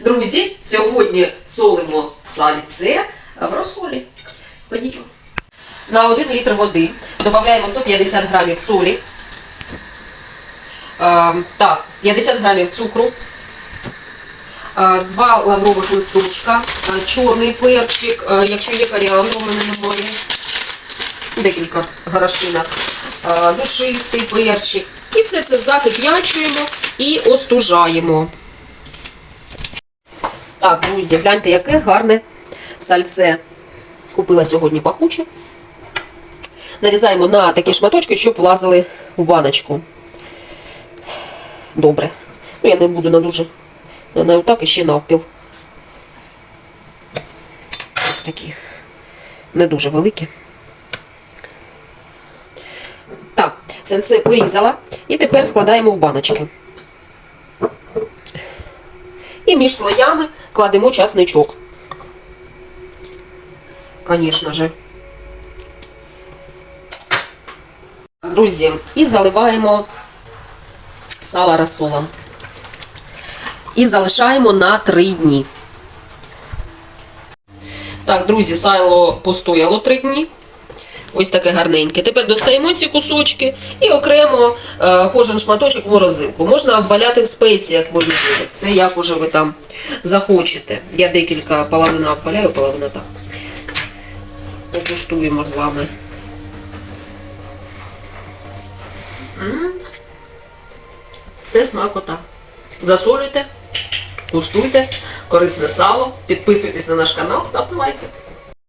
Друзі, сьогодні солимо сальце в розсолі. Ходімо. На 1 літр води додаємо 150 грамів солі. Е, так, 50 грамів цукру. Е, Два лаврових листочка, е, чорний перчик, е, якщо є коріандр, у мене немає. Декілька горошинок, е, душистий перчик. І все це закип'ячуємо і остужаємо. Так, друзі, гляньте, яке гарне сальце. Купила сьогодні пахуче. Нарізаємо на такі шматочки, щоб влазили в баночку. Добре. Ну, я не буду на дуже. На отак і ще навпіл. Ось такі. Не дуже великі. Так, сальце порізала. І тепер складаємо в баночки. І між слоями кладемо часничок. Звісно же. Друзі, і заливаємо сало розсолом. І залишаємо на 3 дні. Так, друзі, сало постояло 3 дні. Ось таке гарненьке. Тепер достаємо ці кусочки і окремо е, кожен шматочок в морозилку. Можна обваляти в спеціях, любите. Це як уже ви там захочете. Я декілька половина обваляю, половина так. Покуштуємо з вами. Це смакота. Засолюйте, куштуйте, корисне сало, підписуйтесь на наш канал, ставте лайки.